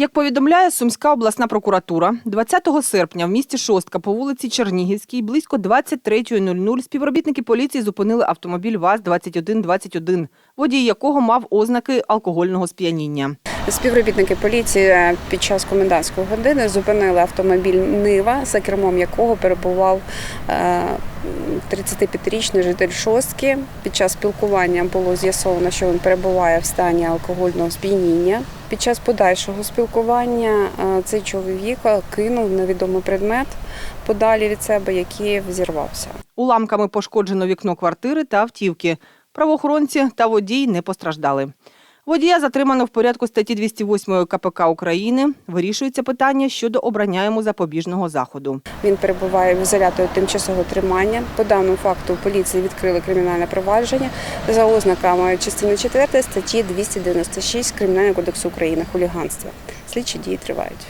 Як повідомляє Сумська обласна прокуратура, 20 серпня в місті Шостка по вулиці Чернігівській близько 23.00 співробітники поліції зупинили автомобіль ВАЗ-2121, водій якого мав ознаки алкогольного сп'яніння. Співробітники поліції під час комендантської години зупинили автомобіль Нива, за кермом якого перебував е, 35-річний житель шостки. Під час спілкування було з'ясовано, що він перебуває в стані алкогольного сп'яніння. Під час подальшого спілкування е, цей чоловік кинув невідомий предмет подалі від себе, який взірвався. Уламками пошкоджено вікно квартири та автівки. Правоохоронці та водій не постраждали. Водія затримано в порядку статті 208 КПК України. Вирішується питання щодо обрання йому запобіжного заходу. Він перебуває в ізоляторі тимчасового тримання. По даному факту поліції відкрили кримінальне провадження за ознаками частини 4 статті 296 Кримінального кодексу України хуліганство. Слідчі дії тривають.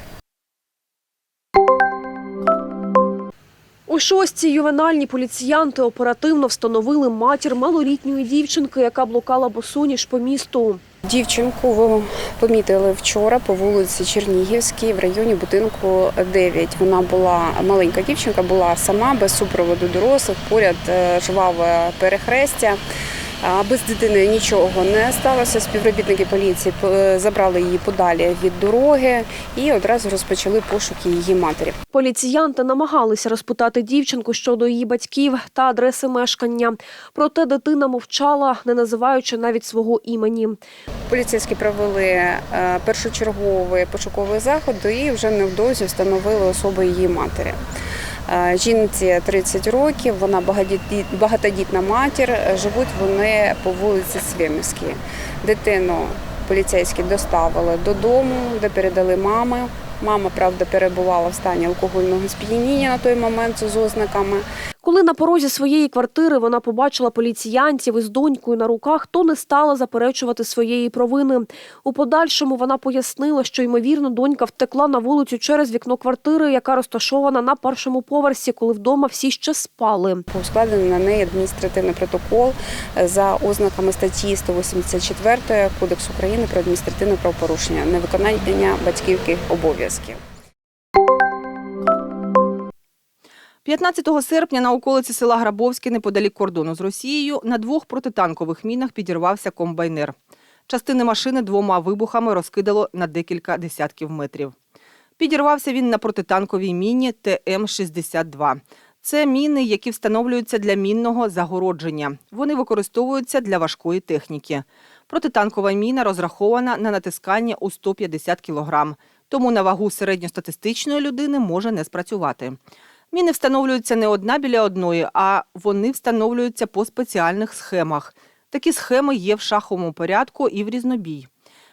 У шостій ювенальні поліціянти оперативно встановили матір малолітньої дівчинки, яка блукала босоніж по місту. Дівчинку помітили вчора по вулиці Чернігівській в районі будинку 9. Вона була маленька дівчинка, була сама без супроводу дорослих, поряд е, жваве перехрестя. А Без дитини нічого не сталося. Співробітники поліції е, забрали її подалі від дороги і одразу розпочали пошуки її матері. Поліціянти намагалися розпитати дівчинку щодо її батьків та адреси мешкання. Проте дитина мовчала, не називаючи навіть свого імені. Поліцейські провели е, першочергові пошукові заходи і вже невдовзі встановили особу її матері. Е, Жінці 30 років, вона багатодітна матір. е, Живуть вони по вулиці Свємівській. Дитину поліцейські доставили додому, де передали мами. Мама, правда, перебувала в стані алкогольного сп'яніння на той момент з ознаками. Коли на порозі своєї квартири вона побачила поліціянтів із донькою на руках, то не стала заперечувати своєї провини. У подальшому вона пояснила, що ймовірно донька втекла на вулицю через вікно квартири, яка розташована на першому поверсі, коли вдома всі ще спали. Складений на неї адміністративний протокол е, за ознаками статті 184 Кодексу України про адміністративне правопорушення, невиконання батьківських обов'язків. 15 серпня на околиці села Грабовське неподалік кордону з Росією на двох протитанкових мінах підірвався комбайнер. Частини машини двома вибухами розкидало на декілька десятків метрів. Підірвався він на протитанковій міні ТМ-62. Це міни, які встановлюються для мінного загородження. Вони використовуються для важкої техніки. Протитанкова міна розрахована на натискання у 150 кг, тому на вагу середньостатистичної людини може не спрацювати. Міни встановлюються не одна біля одної, а вони встановлюються по спеціальних схемах. Такі схеми є в шаховому порядку і в різнобій.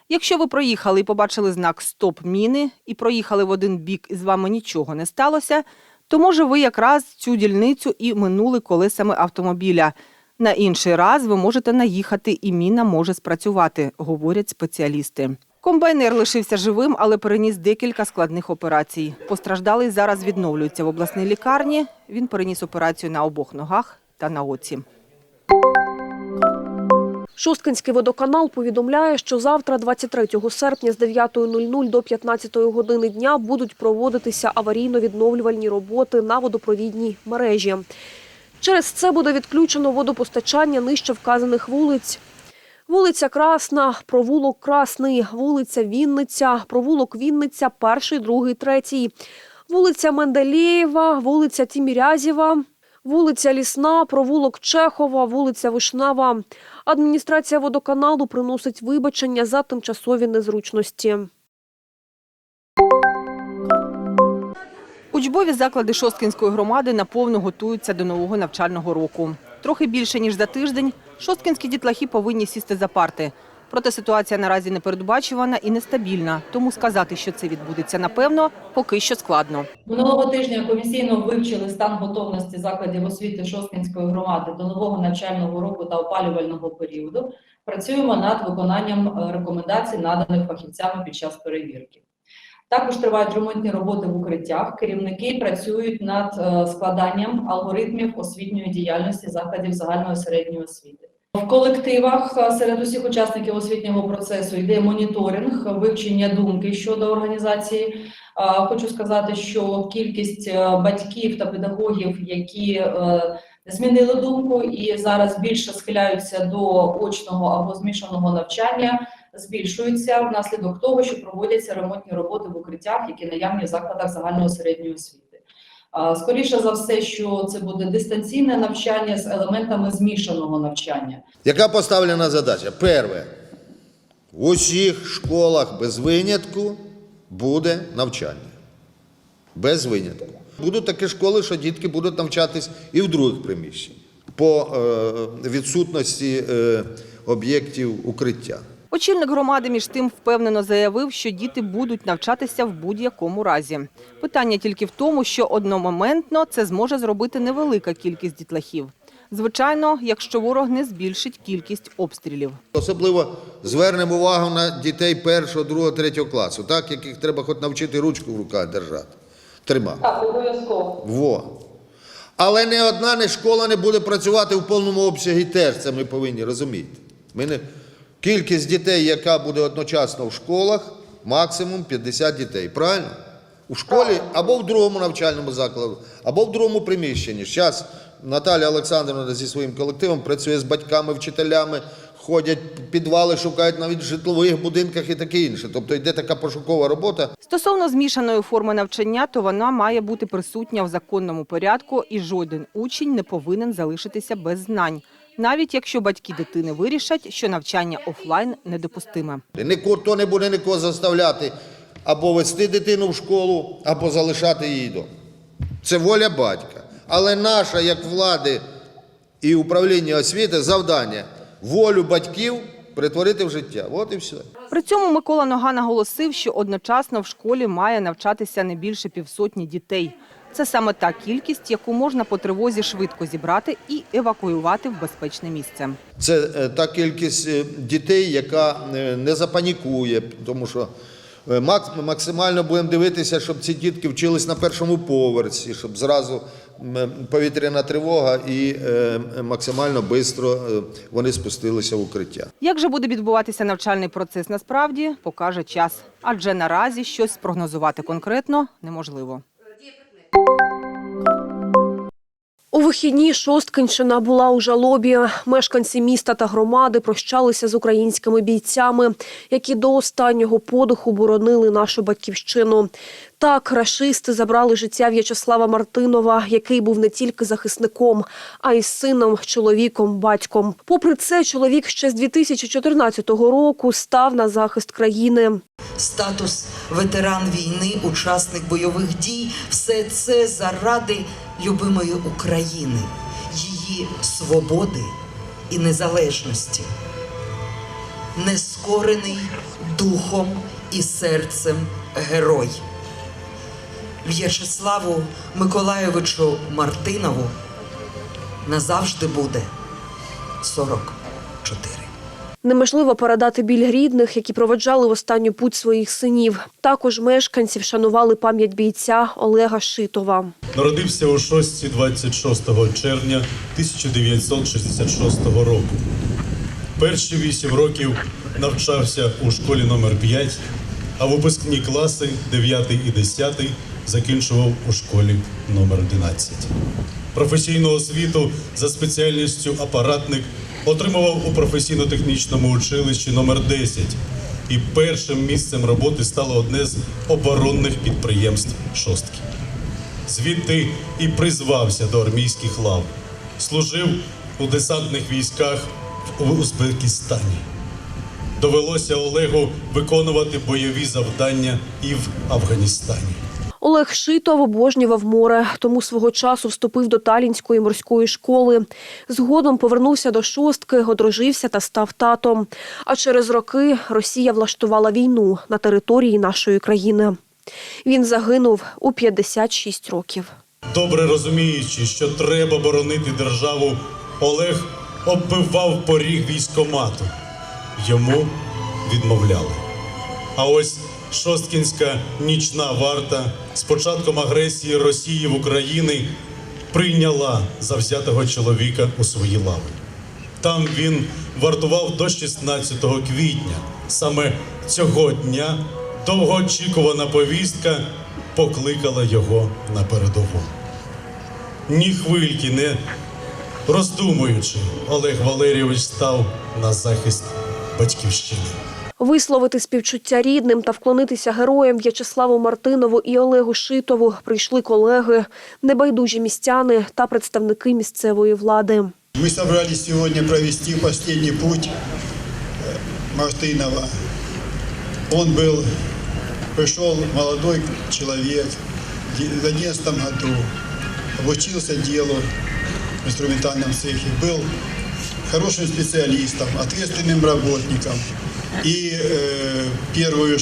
Якщо ви проїхали і побачили знак Стоп міни і проїхали в один бік і з вами нічого не сталося, то може ви якраз цю дільницю і минули колесами автомобіля. На інший раз ви можете наїхати, і міна може спрацювати, говорять спеціалісти. Комбайнер лишився живим, але переніс декілька складних операцій. Постраждалий зараз відновлюється в обласній лікарні. Він переніс операцію на обох ногах та на оці. Шосткинський водоканал повідомляє, що завтра, 23 серпня з 9.00 до 15 години дня будуть проводитися аварійно-відновлювальні роботи на водопровідній мережі. Через це буде відключено водопостачання нижче вказаних вулиць. Вулиця Красна, провулок Красний, вулиця Вінниця, провулок Вінниця, перший, другий, третій, вулиця Менделєєва, вулиця Тімірязєва, вулиця Лісна, провулок Чехова, вулиця Вишнева. Адміністрація водоканалу приносить вибачення за тимчасові незручності. Учбові заклади Шосткинської громади наповну готуються до нового навчального року. Трохи більше ніж за тиждень шосткинські дітлахи повинні сісти за парти. Проте ситуація наразі непередбачувана і нестабільна, тому сказати, що це відбудеться напевно, поки що складно. Минулого тижня комісійно вивчили стан готовності закладів освіти Шосткинської громади до нового навчального року та опалювального періоду. Працюємо над виконанням е, рекомендацій, наданих фахівцями під час перевірки. Також тривають ремонтні роботи в укриттях. Керівники працюють над е, складанням алгоритмів освітньої діяльності закладів загальної середньої освіти. В колективах е, серед усіх учасників освітнього процесу йде моніторинг, вивчення думки щодо організації. Е, Хочу сказати, що кількість е, батьків та педагогів, які змінили думку і зараз більше схиляються до очного або змішаного навчання, збільшується внаслідок того, що проводяться ремонтні роботи в укриттях, які наявні в закладах загальної середньої освіти. Скоріше за все, що це буде дистанційне навчання з елементами змішаного навчання. Яка поставлена задача? Перше, в усіх школах без винятку буде навчання. Без винятку. Будуть такі школи, що дітки будуть навчатись і в других приміщеннях по е, відсутності е, об'єктів укриття. Очільник громади між тим впевнено заявив, що діти будуть навчатися в будь-якому разі. Питання тільки в тому, що одномоментно це зможе зробити невелика кількість дітлахів. Звичайно, якщо ворог не збільшить кількість обстрілів. Особливо звернемо увагу на дітей першого, другого, третього класу, так, яких треба хоч навчити ручку в руках держати. Тримати. Так, обов'язково. Во. Але не одна не школа не буде працювати в повному обсягі теж, це ми повинні розуміти. Ми не... Кількість дітей, яка буде одночасно в школах, максимум 50 дітей. Правильно? У школі або в другому навчальному закладі, або в другому приміщенні. Зараз Наталя Олександрівна зі своїм колективом працює з батьками, вчителями, ходять підвали, шукають навіть в житлових будинках і таке інше. Тобто йде така пошукова робота. Стосовно змішаної форми навчання, то вона має бути присутня в законному порядку, і жоден учень не повинен залишитися без знань, навіть якщо батьки дитини вирішать, що навчання офлайн недопустиме. Ніхто не буде нікого заставляти або вести дитину в школу, або залишати її вдома. Це воля батька. Але наша, як влади і управління освіти, завдання волю батьків перетворити в життя. От і все. При цьому Микола Нога наголосив, що одночасно в школі має навчатися не більше півсотні дітей. Це саме та кількість, яку можна по тривозі швидко зібрати і евакуювати в безпечне місце. Це е, та кількість е, дітей, яка е, не запанікує, тому що е, максимально будемо дивитися, щоб ці дітки вчились на першому поверсі, щоб зразу повітряна тривога і максимально швидко вони спустилися в укриття. Як же буде відбуватися навчальний процес насправді, покаже час. Адже наразі щось спрогнозувати конкретно неможливо. Вихідні Шосткинщина була у жалобі. Мешканці міста та громади прощалися з українськими бійцями, які до останнього подиху боронили нашу батьківщину. Так, рашисти забрали життя В'ячеслава Мартинова, який був не тільки захисником, а й сином, чоловіком, батьком. Попри це, чоловік ще з 2014 року став на захист країни. Статус ветеран війни, учасник бойових дій все це заради любимої України, її свободи і незалежності. Нескорений духом і серцем герой. В'ячеславу Миколайовичу Мартинову назавжди буде 44. Неможливо передати біль рідних, які проведжали в останню путь своїх синів. Також мешканці вшанували пам'ять бійця Олега Шитова. Народився у Шостці 26 червня 1966 року. Перші вісім років навчався у школі номер 5, а випускні класи 9 і 10 закінчував у школі номер 11. Професійну освіту за спеціальністю апаратник отримував у професійно-технічному училищі номер 10 і першим місцем роботи стало одне з оборонних підприємств Шостки. Звідти і призвався до армійських лав. Служив у десантних військах в Узбекистані. Довелося Олегу виконувати бойові завдання і в Афганістані. Олег Шитов обожнював море, тому свого часу вступив до Талінської морської школи. Згодом повернувся до шостки, одружився та став татом. А через роки Росія влаштувала війну на території нашої країни. Він загинув у 56 років. Добре розуміючи, що треба боронити державу, Олег оббивав поріг військомату. Йому відмовляли. А ось Шосткінська нічна варта з початком агресії Росії в Україні прийняла завзятого чоловіка у свої лави. Там він вартував до 16 квітня. Саме цього дня довгоочікувана повістка покликала його на передову. Ні хвильки не роздумуючи, Олег Валерійович став на захист батьківщини. Висловити співчуття рідним та вклонитися героям В'ячеславу Мартинову і Олегу Шитову прийшли колеги, небайдужі містяни та представники місцевої влади. Мы собрались сегодня провести последний путь э, Мартынова. Он был, пришел молодой человек в 11 году, обучился делу в инструментальном цехе, был хорошим специалистом, ответственным работником. И э, первую,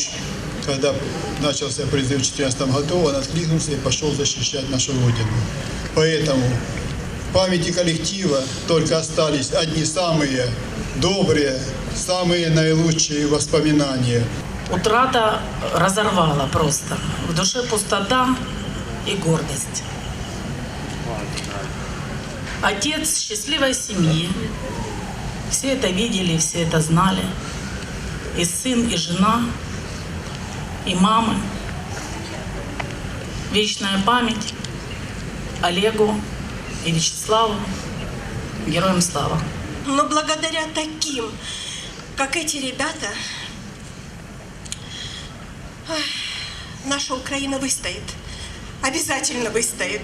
когда начался призыв в 2014 году, он откликнулся и пошел защищать нашу Родину. Поэтому в памяти коллектива только остались одни самые добрые, самые наилучшие воспоминания. Утрата разорвала просто. В душе пустота и гордость. Отец счастливой семьи. Все это видели, все это знали. И сын, и жена, и мамы. Вечная память Олегу и Вячеславу. Героям слава. Но благодаря таким, как эти ребята, наша Украина выстоит. Обязательно выстоит.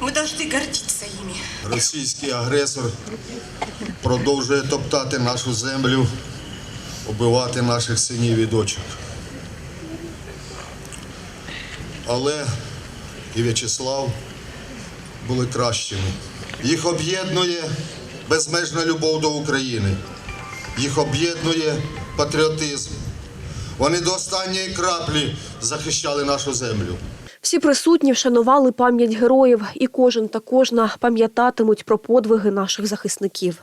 Мы должны гордиться ими. Російський агресор продовжує топтати нашу землю, убивати наших синів і дочок. Але і В'ячеслав були кращими. Їх об'єднує безмежна любов до України. Їх об'єднує патріотизм. Вони до останньої краплі захищали нашу землю. Всі присутні вшанували пам'ять героїв, і кожен та кожна пам'ятатимуть про подвиги наших захисників.